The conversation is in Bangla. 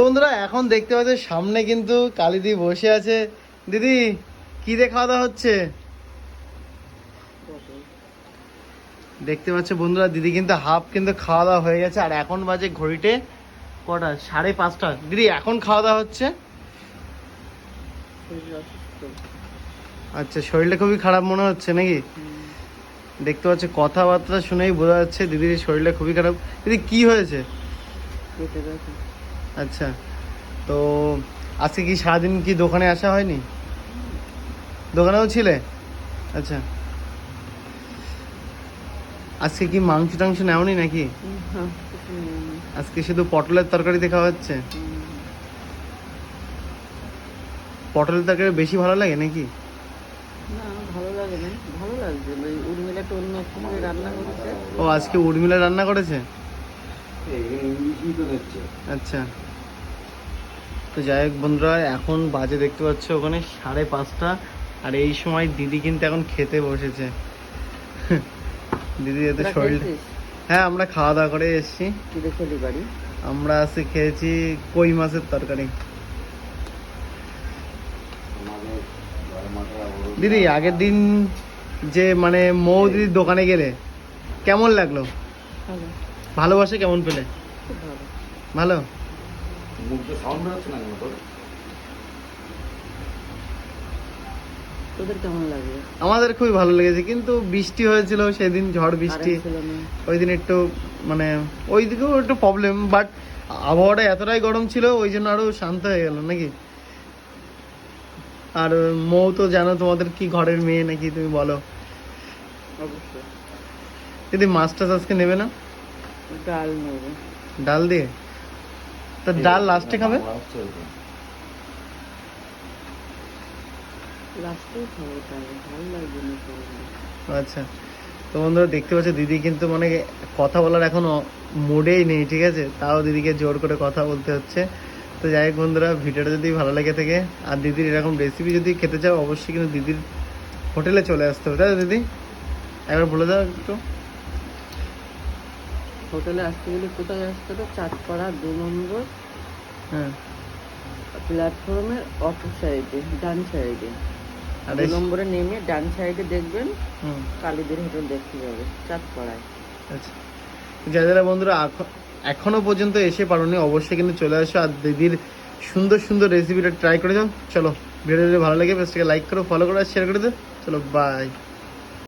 তো বন্ধুরা, এখন দেখতে পাচ্ছ সামনে কিন্তু কালিদি বসে আছে। দিদি, কি দিয়ে খাওয়া দাওয়া হচ্ছে? দেখতে পাচ্ছ বন্ধুরা, দিদি কিন্তু হাফ কিন্তু খাওয়া দাওয়া হয়ে গেছে। আর এখন বাজে ঘড়িতে কটা? সাড়ে পাঁচটা। দিদি, এখন খাওয়া দাওয়া হচ্ছে? আচ্ছা শরীরটা খুবই খারাপ মনে হচ্ছে নাকি? দেখতে পাচ্ছ কথাবার্তা শুনেই বোঝা যাচ্ছে দিদির শরীরটা খুবই খারাপ। দিদি, কি হয়েছে? আচ্ছা। তো আজকে কি সারাদিন কি দোকানে আসা হয়নি? দোকানেও ছিলে? আচ্ছা। আজকে কি মাংস টাংস নেওনি নাকি? আজকে শুধু পটলের তরকারি দেখা হচ্ছে? পটলের তরকারি বেশি ভালো লাগে নাকি? না ভালো লাগে না। ভালো লাগছে। উর্মিলা একটা অন্য রান্না করেছে। ও আজকে উর্মিলা রান্না করেছে? আচ্ছা। তো যাই হোক বন্ধুরা এখন বাজে দেখতে পাচ্ছ ওখানে সাড়ে পাঁচটা। আর এই সময় দিদি কিন্তু এখন খেতে বসেছে। দিদি এতে শরীর হ্যাঁ আমরা খাওয়া দাওয়া করে এসেছি। আমরা আজকে খেয়েছি কই মাছের তরকারি। দিদি আগের দিন যে মানে মৌ দিদির দোকানে গেলে কেমন লাগল? ভালোবাসে কেমন পেলে? ভালো। ভালো? তোদের কেমন লাগবে আমাদের খুবই ভালো লেগেছে কিন্তু বৃষ্টি হয়েছিল সেদিন ঝড় বৃষ্টি। ওই দিন একটু মানে ওই দিকেও একটু প্রবলেম বাট আবহাওয়াটা এতটাই গরম ছিল ওই জন্য আরও শান্ত হয়ে গেল নাকি? আর মৌ তো জানো তোমাদের কি ঘরের মেয়ে নাকি তুমি বলো? যদি মাছ টাছ আজকে নেবে না? ডাল নেব। ডাল দিয়ে? তা ডাল লাস্টে খাবে? লাস্টেই খাব ভালো লাগবে না আচ্ছা। তো বন্ধুরা দেখতে পাচ্ছ দিদি কিন্তু মানে কথা বলার এখন মুডেই নেই ঠিক আছে? তাও দিদিকে জোর করে কথা বলতে হচ্ছে। তো যাই হোক বন্ধুরা ভিডিওটা যদি ভালো লেগে থাকে আর দিদির এরকম রেসিপি যদি খেতে চাও অবশ্যই কিন্তু দিদির হোটেলে চলে আসতে হবে। তাই তো দিদি? একবার বলে দাও একটু। হোটেলে আসতে গেলে কোথায় আসতে হবে? চাঁদপাড়া দু নম্বর হ্যাঁ। প্ল্যাটফর্মের অপর সাইডে ডান সাইডে দু নম্বরে নেমে ডান সাইডে দেখবেন কালীদের হোটেল দেখতে যাবে চাঁদপাড়ায়। আচ্ছা। যারা যারা বন্ধুরা এখ- এখনও পর্যন্ত এসে পারোনি অবশ্যই কিন্তু চলে আসো আর দিদির সুন্দর সুন্দর রেসিপিটা ট্রাই করে যাও। চলো ভিডিও যদি ভালো লাগে পেজটাকে লাইক করো ফলো করো আর শেয়ার করে দাও। চলো বাই